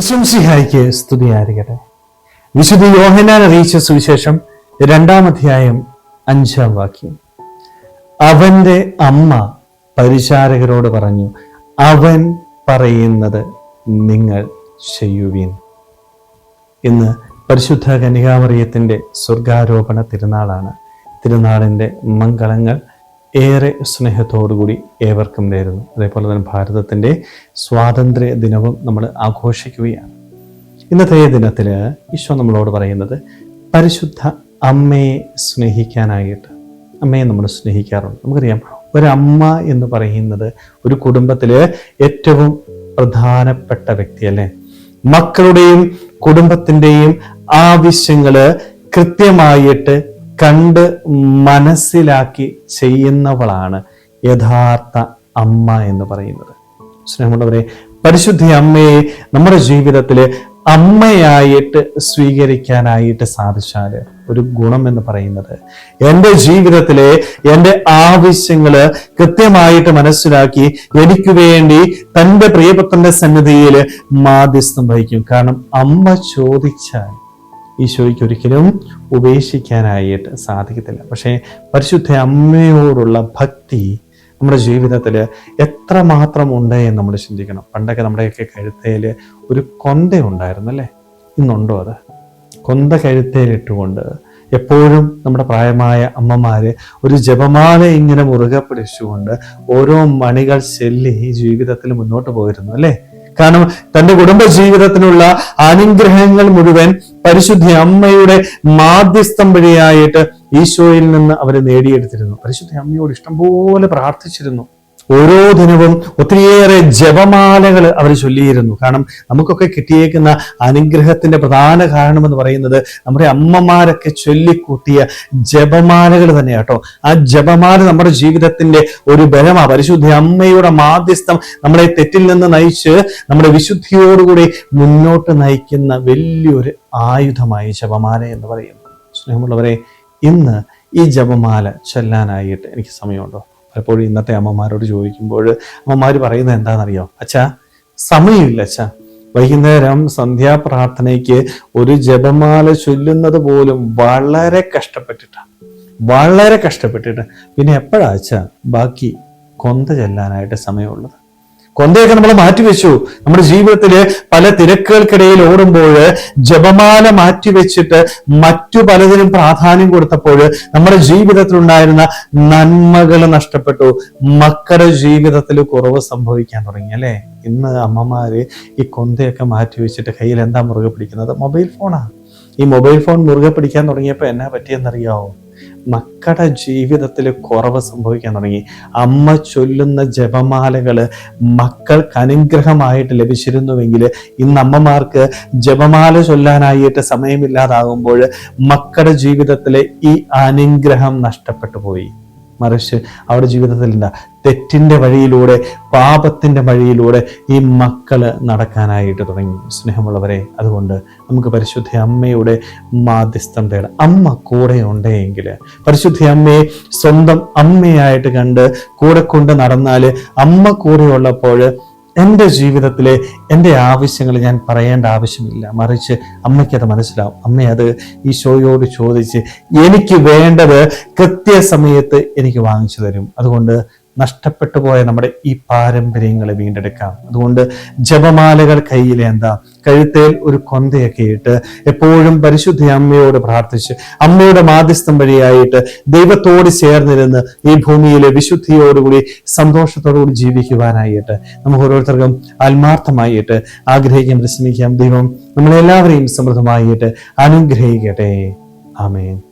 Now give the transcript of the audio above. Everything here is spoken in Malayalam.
വിശംസിഹായിക്ക് സ്തുതിയായിരിക്കട്ടെ. വിശുദ്ധ യോഹനാൻ അറിയിച്ച സുവിശേഷം രണ്ടാം അധ്യായം അഞ്ചാം വാക്യം. അവന്റെ അമ്മ പരിചാരകരോട് പറഞ്ഞു അവൻ പറയുന്നത് നിങ്ങൾ ചെയ്യുവീൻ. ഇന്ന് പരിശുദ്ധ കനികാമറിയത്തിന്റെ സ്വർഗാരോപണ തിരുനാളാണ്. തിരുനാളിന്റെ മംഗളങ്ങൾ ഏറെ സ്നേഹത്തോടുകൂടി ഏവർക്കും നേരുന്നു. അതേപോലെ തന്നെ ഭാരതത്തിന്റെ സ്വാതന്ത്ര്യ ദിനവും നമ്മൾ ആഘോഷിക്കുകയാണ്. ഇന്നത്തെ ദിനത്തിൽ ഈശോ നമ്മളോട് പറയുന്നത് പരിശുദ്ധ അമ്മയെ സ്നേഹിക്കാനായിട്ട്. അമ്മയെ നമ്മൾ സ്നേഹിക്കാറുണ്ട്. നമുക്കറിയാം ഒരമ്മ എന്ന് പറയുന്നത് ഒരു കുടുംബത്തിൽ ഏറ്റവും പ്രധാനപ്പെട്ട വ്യക്തി അല്ലേ മക്കളുടെയും കുടുംബത്തിന്റെയും ആവശ്യങ്ങൾ കൃത്യമായിട്ട് കണ്ട് മനസ്സിലാക്കി ചെയ്യുന്നവളാണ് യഥാർത്ഥ അമ്മ എന്ന് പറയുന്നത്. സ്നേഹമുള്ളവരെ പരിശുദ്ധ അമ്മയെ നമ്മുടെ ജീവിതത്തിൽ അമ്മയായിട്ട് സ്വീകരിക്കാനായിട്ട് സാധിച്ചാൽ ഒരു ഗുണം എന്ന് പറയുന്നത് എന്റെ ജീവിതത്തിലെ എന്റെ ആവശ്യങ്ങൾ കൃത്യമായിട്ട് മനസ്സിലാക്കി എനിക്ക് വേണ്ടി തന്റെ പ്രിയപുത്രന്റെ സന്നിധിയിൽ മാധ്യസ്ഥം വഹിക്കും. കാരണം അമ്മ ചോദിച്ചാൽ ഈശോയ്ക്ക് ഒരിക്കലും ഉപേക്ഷിക്കാനായിട്ട് സാധിക്കത്തില്ല. പക്ഷേ പരിശുദ്ധ അമ്മയോടുള്ള ഭക്തി നമ്മുടെ ജീവിതത്തിൽ എത്രമാത്രം ഉണ്ട് എന്ന് നമ്മൾ ചിന്തിക്കണം. പണ്ടൊക്കെ നമ്മുടെയൊക്കെ കഴുത്തേൽ ഒരു കൊന്ത ഉണ്ടായിരുന്നല്ലേ ഇന്നുണ്ടോ അത്? കൊന്ത കഴുത്തേലിട്ടുകൊണ്ട് എപ്പോഴും നമ്മുടെ പ്രായമായ അമ്മമാര് ഒരു ജപമാല ഇങ്ങനെ മുറുകെ പിടിച്ചുകൊണ്ട് ഓരോ മണികൾ ചെല്ലി ജീവിതത്തിൽ മുന്നോട്ട് പോയിരുന്നു അല്ലേ? കാരണം തന്റെ കുടുംബ ജീവിതത്തിനുള്ള അനുഗ്രഹങ്ങൾ മുഴുവൻ പരിശുദ്ധ അമ്മയുടെ മാധ്യസ്ഥം വഴിയായിട്ട് ഈശോയിൽ നിന്ന് അവരെ നേടിയെടുത്തിരുന്നു. പരിശുദ്ധ അമ്മയോട് ഇഷ്ടംപോലെ പ്രാർത്ഥിച്ചിരുന്നു. ഓരോ ദിനവും ഒത്തിരിയേറെ ജപമാലകൾ അവർ ചൊല്ലിയിരുന്നു. കാരണം നമുക്കൊക്കെ കിട്ടിയേക്കുന്ന അനുഗ്രഹത്തിന്റെ പ്രധാന കാരണം എന്ന് പറയുന്നത് നമ്മുടെ അമ്മമാരൊക്കെ ചൊല്ലിക്കൂട്ടിയ ജപമാലകൾ തന്നെ കേട്ടോ ആ ജപമാല നമ്മുടെ ജീവിതത്തിന്റെ ഒരു ബലമാ. പരിശുദ്ധ അമ്മയുടെ മാധ്യസ്ഥം നമ്മളെ തെറ്റിൽ നിന്ന് നയിച്ച് നമ്മുടെ വിശുദ്ധിയോടുകൂടി മുന്നോട്ട് നയിക്കുന്ന വലിയൊരു ആയുധമായി ജപമാല എന്ന് പറയുന്നു. സ്നേഹമുള്ളവരെ ഇന്ന് ഈ ജപമാല ചൊല്ലാനായിട്ട് എനിക്ക് സമയമുണ്ടോ? പലപ്പോഴും ഇന്നത്തെ അമ്മമാരോട് ചോദിക്കുമ്പോൾ അമ്മമാർ പറയുന്നത് എന്താണെന്നറിയോ? അച്ഛാ സമയമില്ല അച്ഛാ. വൈകുന്നേരം സന്ധ്യാപ്രാർത്ഥനയ്ക്ക് ഒരു ജപമാല ചൊല്ലുന്നത് പോലും വളരെ കഷ്ടപ്പെട്ടിട്ടാണ് വളരെ കഷ്ടപ്പെട്ടിട്ട്. പിന്നെ എപ്പോഴാ അച്ഛാ ബാക്കി കൊന്ത ചെല്ലാനായിട്ട് സമയമുള്ളത്? കൊന്തയൊക്കെ നമ്മൾ മാറ്റിവെച്ചു. നമ്മുടെ ജീവിതത്തിൽ പല തിരക്കുകൾക്കിടയിൽ ഓടുമ്പോൾ ജപമാല മാറ്റിവെച്ചിട്ട് മറ്റു പലതിനും പ്രാധാന്യം കൊടുത്തപ്പോൾ നമ്മുടെ ജീവിതത്തിൽ ഉണ്ടായിരുന്ന നന്മകൾ നഷ്ടപ്പെട്ടു. മക്കളുടെ ജീവിതത്തിൽ കുറവ് സംഭവിക്കാൻ തുടങ്ങി അല്ലേ? ഇന്ന് അമ്മമാര് ഈ കൊന്തയൊക്കെ മാറ്റിവെച്ചിട്ട് കയ്യിൽ എന്താ മുറുകെ പിടിക്കുന്നത്? മൊബൈൽ ഫോണാ. ഈ മൊബൈൽ ഫോൺ മുറുകെ പിടിക്കാൻ തുടങ്ങിയപ്പോൾ എന്നാ പറ്റിയെന്നറിയാവോ? മക്കളുടെ ജീവിതത്തിൽ കുറവ് സംഭവിക്കാൻ തുടങ്ങി. അമ്മ ചൊല്ലുന്ന ജപമാലകൾ മക്കൾക്ക് അനുഗ്രഹമായിട്ട് ലഭിച്ചിരുന്നുവെങ്കിൽ ഇന്ന് അമ്മമാർക്ക് ജപമാല ചൊല്ലാനായിട്ട് സമയമില്ലാതാകുമ്പോൾ മക്കളുടെ ജീവിതത്തിലെ ഈ അനുഗ്രഹം നഷ്ടപ്പെട്ടു പോയി. മറിച്ച് അവരുടെ ജീവിതത്തിൽ തെറ്റിന്റെ വഴിയിലൂടെ പാപത്തിന്റെ വഴിയിലൂടെ ഈ മക്കൾ നടക്കാനായിട്ട് തുടങ്ങി. സ്നേഹമുള്ളവരെ അതുകൊണ്ട് നമുക്ക് പരിശുദ്ധ അമ്മയുടെ മാധ്യസ്ഥം തേടാം. അമ്മ കൂടെ ഉണ്ടെങ്കിൽ പരിശുദ്ധ അമ്മയെ സ്വന്തം അമ്മയായിട്ട് കണ്ട് കൂടെ കൊണ്ട് നടന്നാൽ അമ്മ കൂടെ ഉള്ളപ്പോൾ എന്റെ ജീവിതത്തിലെ എന്റെ ആവശ്യങ്ങൾ ഞാൻ പറയേണ്ട ആവശ്യമില്ല. മറിച്ച് അമ്മയ്ക്കത് മനസ്സിലാവും. അമ്മ അത് ഈശോയോട് ചോദിച്ച് എനിക്ക് വേണ്ടത് കൃത്യസമയത്ത് എനിക്ക് വാങ്ങിച്ചു തരും. അതുകൊണ്ട് നഷ്ടപ്പെട്ടു പോയ നമ്മുടെ ഈ പാരമ്പര്യങ്ങളെ വീണ്ടെടുക്കാം. അതുകൊണ്ട് ജപമാലകൾ കയ്യിൽ എന്താ? കഴുത്തേൽ ഒരു കൊന്തയൊക്കെ ഇട്ട് എപ്പോഴും പരിശുദ്ധ അമ്മയോട് പ്രാർത്ഥിച്ച് അമ്മയുടെ മാധ്യസ്ഥം വഴിയായിട്ട് ദൈവത്തോട് ചേർന്നിരുന്ന് ഈ ഭൂമിയിലെ വിശുദ്ധിയോടുകൂടി സന്തോഷത്തോടുകൂടി ജീവിക്കുവാനായിട്ട് നമുക്ക് ഓരോരുത്തർക്കും ആത്മാർത്ഥമായിട്ട് ആഗ്രഹിക്കാൻ ശ്രമിക്കാം ദൈവം നമ്മളെല്ലാവരെയും സമൃദ്ധമായിട്ട് അനുഗ്രഹിക്കട്ടെ. ആമേൻ.